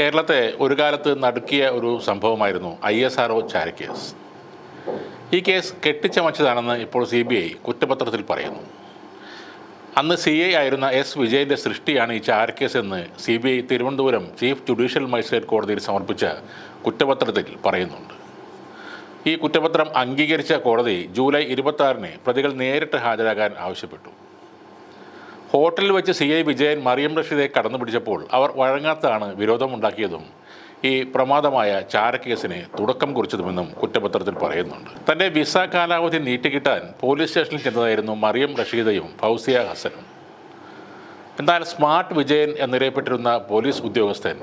കേരളത്തെ ഒരു കാലത്ത് നടുക്കിയ ഒരു സംഭവമായിരുന്നു ഐ എസ് ആർ ഒ ചാരക്കേസ് ഈ കേസ് കെട്ടിച്ചമച്ചതാണെന്ന് ഇപ്പോൾ സി ബി ഐ കുറ്റപത്രത്തിൽ പറയുന്നു. അന്ന് സി ഐ ആയിരുന്ന എസ് വിജയന്റെ സൃഷ്ടിയാണ് ഈ ചാരക്കേസ് എന്ന് C B I Thiruvananthapuram chief judicial magistrate കോടതിയിൽ സമർപ്പിച്ച കുറ്റപത്രത്തിൽ പറയുന്നുണ്ട്. ഈ കുറ്റപത്രം അംഗീകരിച്ച കോടതി ജൂലൈ ഇരുപത്തി പ്രതികൾ നേരിട്ട് ഹാജരാകാൻ ആവശ്യപ്പെട്ടു. ഹോട്ടലിൽ വെച്ച് സി ഐ വിജയൻ മറിയം റഷീദെ കടന്നു പിടിച്ചപ്പോൾ അവർ വഴങ്ങാത്താണ് വിരോധമുണ്ടാക്കിയതും ഈ പ്രമാദമായ ചാരക്കേസിന് തുടക്കം കുറിച്ചതുമെന്നും കുറ്റപത്രത്തിൽ പറയുന്നുണ്ട്. തന്റെ വിസ കാലാവധി നീട്ടിക്കിട്ടാൻ പോലീസ് സ്റ്റേഷനിൽ ചെന്നതായിരുന്നു മറിയം റഷീദയും ഫൗസിയ ഹസനും. എന്നാൽ സ്മാർട്ട് വിജയൻ എന്നറിയപ്പെട്ടിരുന്ന പോലീസ് ഉദ്യോഗസ്ഥൻ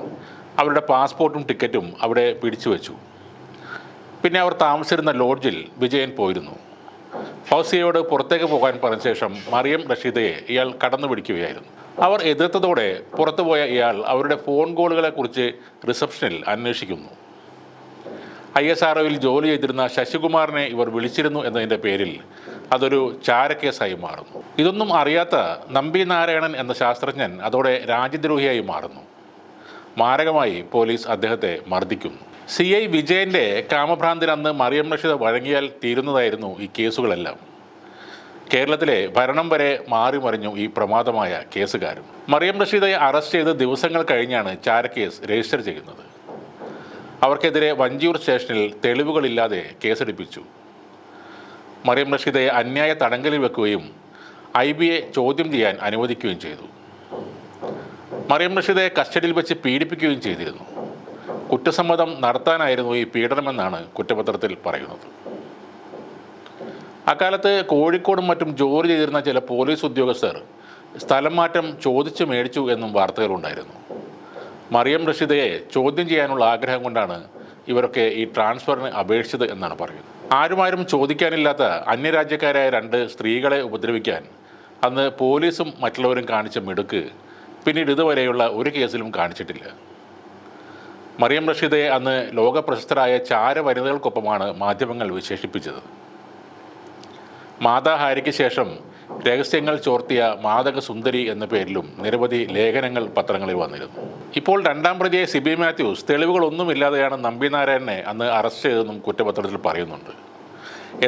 അവരുടെ പാസ്പോർട്ടും ടിക്കറ്റും അവിടെ പിടിച്ചു വെച്ചു പിന്നെ അവർ താമസിച്ചിരുന്ന ലോഡ്ജിൽ വിജയൻ പോയിരുന്നു. ഫൗസിയയോട് പുറത്തേക്ക് പോകാൻ പറഞ്ഞ ശേഷം മറിയം റഷീദയെ ഇയാൾ കടന്നു പിടിക്കുകയായിരുന്നു. അവർ എതിർത്തതോടെ പുറത്തുപോയ ഇയാൾ അവരുടെ ഫോൺ കോളുകളെക്കുറിച്ച് റിസപ്ഷനിൽ അന്വേഷിക്കുന്നു. ഐ എസ് ആർ ഒയിൽ ജോലി ചെയ്തിരുന്ന ശശികുമാറിനെ ഇവർ വിളിച്ചിരുന്നു എന്നതിന്റെ പേരിൽ അതൊരു ചാരക്കേസായി മാറുന്നു. ഇതൊന്നും അറിയാത്ത നമ്പി നാരായണൻ എന്ന ശാസ്ത്രജ്ഞൻ അതോടെ രാജ്യദ്രോഹിയായി മാറുന്നു. മാരകമായി പോലീസ് അദ്ദേഹത്തെ മർദ്ദിക്കുന്നു. സി ഐ വിജയന്റെ കാമഭ്രാന്തിൽ അന്ന് മറിയം റഷീദ് വഴങ്ങിയാൽ തീരുന്നതായിരുന്നു ഈ കേസുകളെല്ലാം. കേരളത്തിലെ ഭരണം വരെ മാറി മറിഞ്ഞു ഈ പ്രമാദമായ കേസുകാരും. മറിയം റഷീദയെ അറസ്റ്റ് ചെയ്ത് ദിവസങ്ങൾ കഴിഞ്ഞാണ് ചാരക്കേസ് രജിസ്റ്റർ ചെയ്യുന്നത്. അവർക്കെതിരെ വഞ്ചിയൂർ സ്റ്റേഷനിൽ തെളിവുകളില്ലാതെ കേസെടുപ്പിച്ചു. മറിയം റഷീദയെ അന്യായ തടങ്കലിൽ വെക്കുകയും ഐ ബിയെ ചോദ്യം ചെയ്യാൻ അനുവദിക്കുകയും ചെയ്തു. മറിയം റഷീദയെ കസ്റ്റഡിയിൽ വെച്ച് പീഡിപ്പിക്കുകയും ചെയ്തിരുന്നു. കുറ്റസമ്മതം നടത്താനായിരുന്നു ഈ പീഡനമെന്നാണ് കുറ്റപത്രത്തിൽ പറയുന്നത്. അക്കാലത്ത് കോഴിക്കോടും മറ്റും ജോലി ചെയ്തിരുന്ന ചില പോലീസ് ഉദ്യോഗസ്ഥർ സ്ഥലം മാറ്റം ചോദിച്ചു മേടിച്ചു എന്നും വാർത്തകളുണ്ടായിരുന്നു മറിയം റഷീദയെ ചോദ്യം ചെയ്യാനുള്ള ആഗ്രഹം കൊണ്ടാണ് ഇവരൊക്കെ ഈ ട്രാൻസ്ഫറിന് അപേക്ഷിച്ചത് എന്നാണ് പറയുന്നത്. ആരുമാരും ചോദിക്കാനില്ലാത്ത അന്യരാജ്യക്കാരായ രണ്ട് സ്ത്രീകളെ ഉപദ്രവിക്കാൻ അന്ന് പോലീസും മറ്റുള്ളവരും കാണിച്ച മിടുക്ക് പിന്നീട് ഇതുവരെയുള്ള ഒരു കേസിലും കാണിച്ചിട്ടില്ല. മറിയം റഷീദയെ അന്ന് ലോകപ്രശസ്തരായ പ്രശസ്തരായ ചാര വനിതകൾക്കൊപ്പമാണ് മാധ്യമങ്ങൾ വിശേഷിപ്പിച്ചത്. മാതാഹാരിക്ക് ശേഷം രഹസ്യങ്ങൾ ചോർത്തിയ മാതക സുന്ദരി എന്ന പേരിലും നിരവധി ലേഖനങ്ങൾ പത്രങ്ങളിൽ വന്നിരുന്നു. ഇപ്പോൾ രണ്ടാം പ്രതിയെ സിബി മാത്യൂസ് തെളിവുകളൊന്നുമില്ലാതെയാണ് നമ്പിനാരായണനെ അന്ന് അറസ്റ്റ് ചെയ്തതെന്നും കുറ്റപത്രത്തിൽ പറയുന്നുണ്ട്.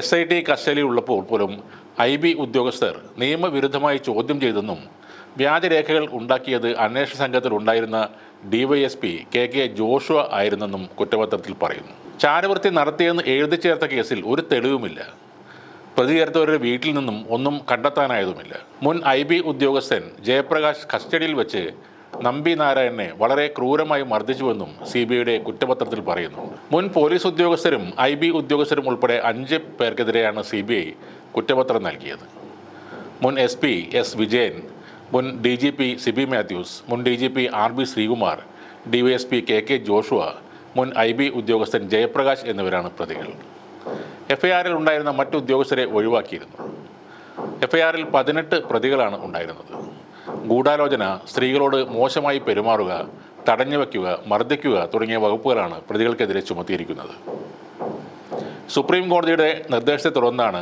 എസ് ഐ ടി കസ്റ്റഡിയിൽ ഉള്ളപ്പോൾ പോലും ഐ ബി ഉദ്യോഗസ്ഥർ നിയമവിരുദ്ധമായി ചോദ്യം ചെയ്തെന്നും വ്യാജരേഖകൾ ഉണ്ടാക്കിയത് അന്വേഷണ സംഘത്തിൽ ഉണ്ടായിരുന്ന ഡിവൈഎസ്പി കെ കെ ജോഷുവ ആയിരുന്നെന്നും കുറ്റപത്രത്തിൽ പറയുന്നു. ചാരവൃത്തി നടത്തിയെന്ന് എഴുതി ചേർത്ത കേസിൽ ഒരു തെളിവുമില്ല. പ്രതി ചേർത്തവരുടെ വീട്ടിൽ നിന്നും ഒന്നും കണ്ടെത്താനായതുമില്ല. മുൻ ഐ ബി ഉദ്യോഗസ്ഥൻ ജയപ്രകാശ് കസ്റ്റഡിയിൽ വെച്ച് നമ്പി നാരായണനെ വളരെ ക്രൂരമായി മർദ്ദിച്ചുവെന്നും സി ബി ഐയുടെ കുറ്റപത്രത്തിൽ പറയുന്നു. മുൻ പോലീസ് ഉദ്യോഗസ്ഥരും ഐ ബി ഉദ്യോഗസ്ഥരും ഉൾപ്പെടെ അഞ്ച് പേർക്കെതിരെയാണ് സി ബി ഐ കുറ്റപത്രം നൽകിയത്. മുൻ എസ് പി എസ് വിജയൻ മുൻ D G P Sibi Mathews മുൻ D G P R B Sreekumar D Y S P K K Joshua മുൻ ഐ ബി ഉദ്യോഗസ്ഥൻ ജയപ്രകാശ് എന്നിവരാണ് പ്രതികൾ. എഫ്ഐആറിൽ ഉണ്ടായിരുന്ന മറ്റു ഉദ്യോഗസ്ഥരെ ഒഴിവാക്കിയിരുന്നു. എഫ്ഐആറിൽ പതിനെട്ട് പ്രതികളാണ് ഉണ്ടായിരുന്നത്. ഗൂഢാലോചന സ്ത്രീകളോട് മോശമായി പെരുമാറുക തടഞ്ഞു വയ്ക്കുക മർദ്ദിക്കുക തുടങ്ങിയ വകുപ്പുകളാണ് പ്രതികൾക്കെതിരെ ചുമത്തിയിരിക്കുന്നത്. സുപ്രീം കോടതിയുടെ നിർദ്ദേശത്തെ തുടർന്നാണ്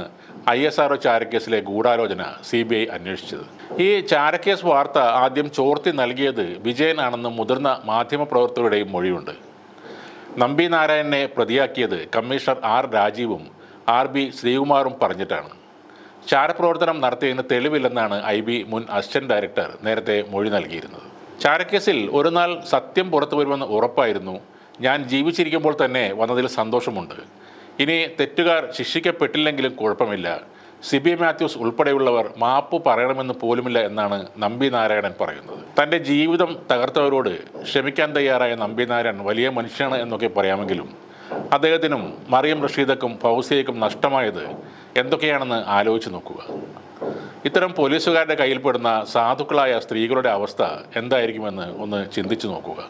ഐ എസ് ആർ ഒ ചാരക്കേസിലെ ഗൂഢാലോചന സി ബി ഐ അന്വേഷിച്ചത്. ഈ ചാരക്കേസ് വാർത്ത ആദ്യം ചോർത്തി നൽകിയത് വിജയനാണെന്ന് മുതിർന്ന മാധ്യമപ്രവർത്തകരുടെയും മൊഴിയുണ്ട്. നമ്പി നാരായണനെ പ്രതിയാക്കിയത് കമ്മീഷണർ ആർ രാജീവും ആർ ബി ശ്രീകുമാറും പറഞ്ഞിട്ടാണ്. ചാരപ്രവർത്തനം നടത്തിയതിന് തെളിവില്ലെന്നാണ് ഐ ബി മുൻ അസിസ്റ്റന്റ് ഡയറക്ടർ നേരത്തെ മൊഴി നൽകിയിരുന്നത്. ചാരക്കേസിൽ ഒരു നാൾ സത്യം പുറത്തു വരുമെന്ന് ഉറപ്പായിരുന്നു. ഞാൻ ജീവിച്ചിരിക്കുമ്പോൾ തന്നെ വന്നതിൽ സന്തോഷമുണ്ട്. ഇനി തെറ്റുകാർ ശിക്ഷിക്കപ്പെട്ടില്ലെങ്കിലും കുഴപ്പമില്ല. സിബി മാത്യൂസ് ഉൾപ്പെടെയുള്ളവർ മാപ്പ് പറയണമെന്ന് പോലുമില്ല എന്നാണ് നമ്പി നാരായണൻ പറയുന്നത്. തന്റെ ജീവിതം തകർത്തവരോട് ക്ഷമിക്കാൻ തയ്യാറായ നമ്പി നാരായണൻ വലിയ മനുഷ്യനാണ് എന്നൊക്കെ പറയാമെങ്കിലും അദ്ദേഹത്തിനും മറിയം റഷീദക്കും ഫൗസിയക്കും നഷ്ടമായത് എന്തൊക്കെയാണെന്ന് ആലോചിച്ച് നോക്കുക. ഇത്തരം പോലീസുകാരുടെ കയ്യിൽപ്പെടുന്ന സാധുക്കളായ സ്ത്രീകളുടെ അവസ്ഥ എന്തായിരിക്കുമെന്ന് ഒന്ന് ചിന്തിച്ചു നോക്കുക.